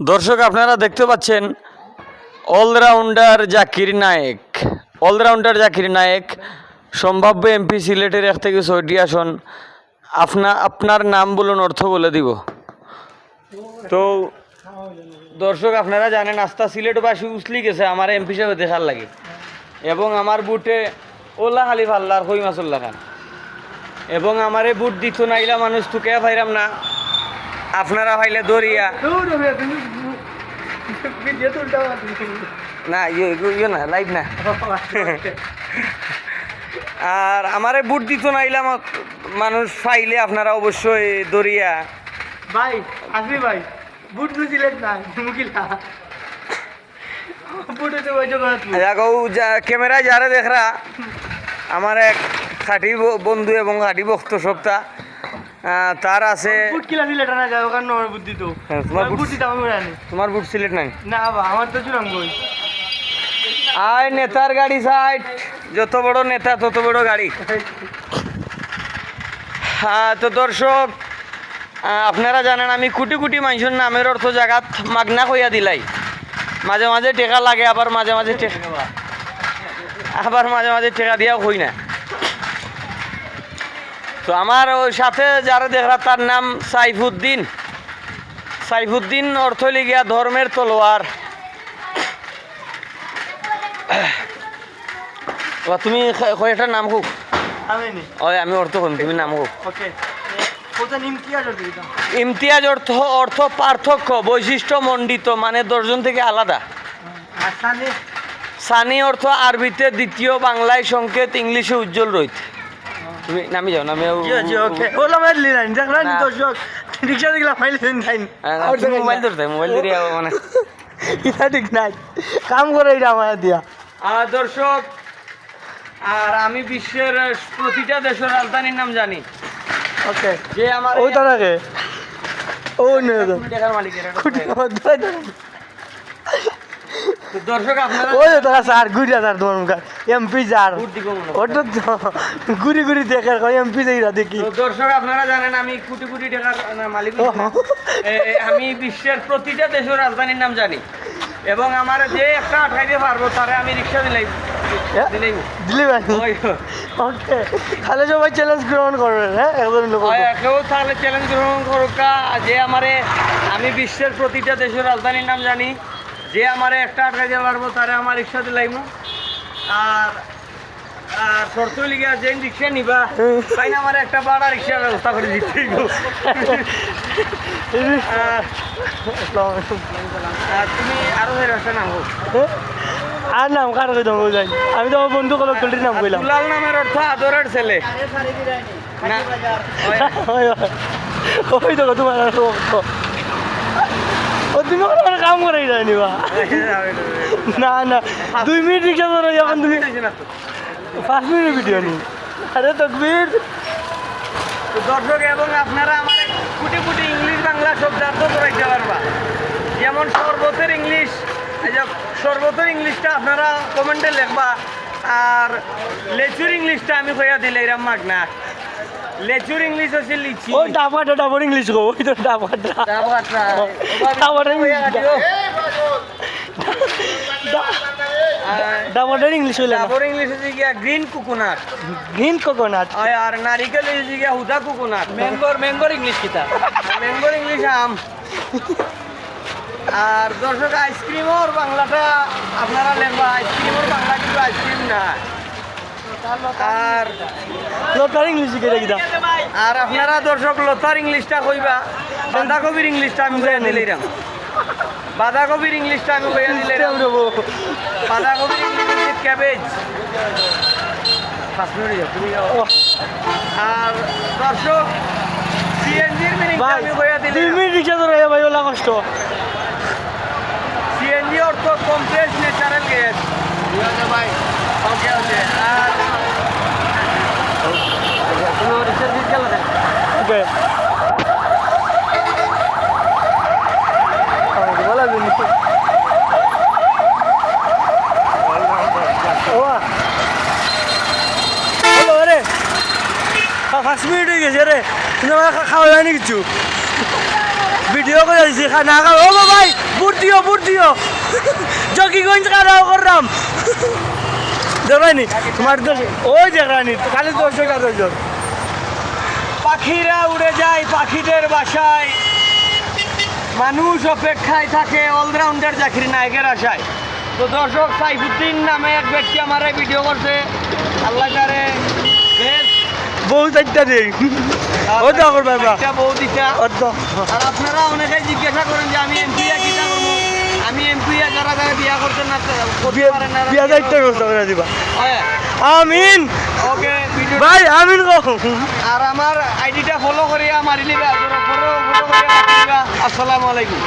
দর্শক, আপনারা দেখতে পাচ্ছেন অলরাউন্ডার জাকির নায়েক। অলরাউন্ডার জাকির নায়েক, সম্ভাব্য এমপি সিলেটের এক থেকে ছয়টি আসন। আপনা আপনার নাম বলুন, অর্থ বলে দিব। তো দর্শক, আপনারা জানেন, আস্থা সিলেটবাসী উসলি গেছে আমার এমপি হিসাবে দেখার লাগে। এবং আমার বুটে ওলা খালি ফাল্লার হই মাসুল্লাহ খান। এবং আমারে বুট দিত নাইলা মানুষ তুকে পাইরাম না। আপনারা পাইলে দরিয়া না ইয়ে ইয়ে- ইয়ে না লাইভ না। আর আমারে বুট দিত নাইলা মা- মানুষ পাইলে আপনারা অবশ্যই দরিয়া ভাই আসবি ভাই। বুট বুঝিলেন না মুখিলা ক্যামেরায় যারা দেখরা আমার এক খাঁটি বন্ধু এবং খাঁটি বক্ত সপ্তাহ তার আছে। বুট কিলা সিলেট না যায় ওখানে আমার বুদ্ধি তো হ্যাঁ, তোমার বুট- দিতাম আমি তোমার বুট সিলেট নাই? না বা আমার তো চুরাম কই আয় নেতার গাড়ি সাইড। যত বড় নেতা তত বড় গাড়ি। হ্যাঁ তো দর্শক আপনারা জানেন আমি কোটি কোটি মানুষের নামের অর্থ জায়গাত মাগনা কইয়া দিলাই। মাঝে মাঝে টেকা লাগে আবার মাঝে মাঝে টেকা আবার মাঝে মাঝে টেকা দিয়া হই না। তো আমার ওই সাথে যারা দেখরা তার নাম সাইফুদ্দিন। সাইফুদ্দিন অর্থ লিগিয়া ধর্মের তলোয়ার। তুমি কয়েকটা নাম আমি ওই আমি অর্থ কম তুমি নাম দিতাম? ইমতিয়াজ অর্থ অর্থ পার্থক্য বৈশিষ্ট্য মণ্ডিত মানে দর্জন থেকে আলাদা। সানি? সানি অর্থ আরবিতে দ্বিতীয় বাংলায় সংকেত ইংলিশে উজ্জ্বল রইত তুমি নামি যাও নামি যাও। কি আছে ওকে। ওলা মারলি না দেখলা নি। দর্শক রিক্সা দেখলা ফাইলেন নাই হ্যাঁ, তুমি মোবাইল ধরতে মোবাইল ধরে মানে। এটা ঠিক নাই। কাম করে এটা আমার দিয়া। আর দর্শক আর আমি বিশ্বের প্রতিটা দেশের রাজধানীর নাম জানি। ওকে। যে আমার ও তারাকে ও নে তো দেখার মালিকের কুটি আমার দই দাও। তো দর্শক আপনারা ওই তো তারা স্যার ঘুরি স্যার তোমার মুখে। এমপি যার ভোট দিব। ওটা ঘুরি ঘুরি দেখে এমপি যাইরা দেখি দর্শক আপনারা জানেন আমি কোটি কোটি টাকার মালিক ও, এ, এ, আমি বিশ্বের প্রতিটা দেশের রাজধানীর নাম জানি। এবং আমার যে একটা আঠাইতে পারব তারে আমি রিক্সা দিলাই ওকে। তাহলে সবাই চ্যালেঞ্জ গ্রহণ করবেন হ্যাঁ? একজন লোক কেউ তাহলে চ্যালেঞ্জ গ্রহণ করুকা যে আমারে আমি বিশ্বের প্রতিটা দেশের রাজধানীর নাম জানি। যে আমারে একটা আটকাইতে পারব তারে আমার রিক্সা দিলাইম আর আর শর্ত লিগে যে রিক্সা নিবা তাই না আমার একটা বাড়া রিক্সার ব্যবস্থা করে দিতে আর তুমি আরও হয়ে রাস্তা নাম আর নাম কার কই আমি তো বন্ধু কল কলটির নাম কইলাম। লাল নামের অর্থ আদরের ছেলে। ওই তো তোমার আর রক্ত। ও তুমি ওখানে কাম করে যায়নি বা? না না। দুই মিনিট রিক্সা ধরো, যখন তুমি পাঁচ মিনিট ভিডিও নি আরে তকবীর। দর্শক এবং আপনারা আমার কোটি কোটি ইংলিশ বাংলা শব্দার্থ করাইতে পারবা। যেমন শরবতের ইংলিশ শরবতের ইংলিশটা আপনারা কমেন্টে লিখবা, আর লেচুর ইংলিশটা আমি কইয়া দিলে এরম মাগ না লেচুর ইংলিশ হচ্ছে লিচি ও ডাবাটা ডাবর ইংলিশ গো ওই তো ডাবাটা ডাবগাছটা। ডাবর ইংলিশ ডাবাটার ইংলিশ হইলে ডাবর ইংলিশ হচ্ছে গিয়া গ্রিন কোকোনাট গ্রিন কোকোনাট আর নারিকেল হচ্ছে গিয়া হুদা কোকোনাট ম্যাঙ্গোর ম্যাঙ্গোর ইংলিশ কিতা ম্যাঙ্গোর ইংলিশ আম আর দর্শক আইসক্রিমর বাংলাটা আপনারা লেখবা আইসক্রিমর বাংলা কিন্তু আইসক্রিম না আর লতার ইংলিশ শিখে দেখি দাও আর আপনারা দর্শক লতার ইংলিশটা কইবা বাঁধাকপির ইংলিশটা আমি কইয়া দিলাম বাঁধাকপির ইংলিশটা আমি কইয়া দিলাম বাঁধাকপির ইংলিশ ক্যাবেজ। আর দর্শক সিএনজির মিনিংটা ভাই আমি কইয়া দুই দিলাম মিনিট রিক্সা ধরো ভাই ওলা কষ্ট। সিএনজি অর্থ কমপ্লেক্স ন্যাচারাল গ্যাস ভাই ওকে ওকে। আর হ্যালো পাঁচ মিনিট হয়ে গেছে রে তুমি আমার খাওয়া যায়নি কিছু ভিডিও করে দিছি খানা খা ও ভাই বুট দিও বুট দিও জকিগঞ্জ খানাও করলাম দেখাইনি তোমার দোষ ওই খালি দর্শক আর দর্শক পাখিরা উড়ে যায় পাখিদের বাসায়। মানুষ অপেক্ষায় থাকে অলরাউন্ডার জাকির নায়কের আশায়। তো দর্শক সাইফুদ্দিন নামে এক ব্যক্তি আমার এই ভিডিও করছে। আল্লাহ বেশ। বহু চারটা দিই ও তো করবে বা একটা বউ দিতা ও তো আর আপনারা অনেকে জিজ্ঞাসা করেন যে আমি এমপি কিটা করব? আমি এমপি যারা যারা বিয়া না করতে না বিয়া দায়িত্ব ব্যবস্থা করে দিবা। হ্যাঁ। আমিন। ওকে। ভিডিও ভাই আমিন কো আর আমার আইডিটা ফলো করিয়া মারিলিবা ফলো ফলো করিয়া আসসালামু আলাইকুম।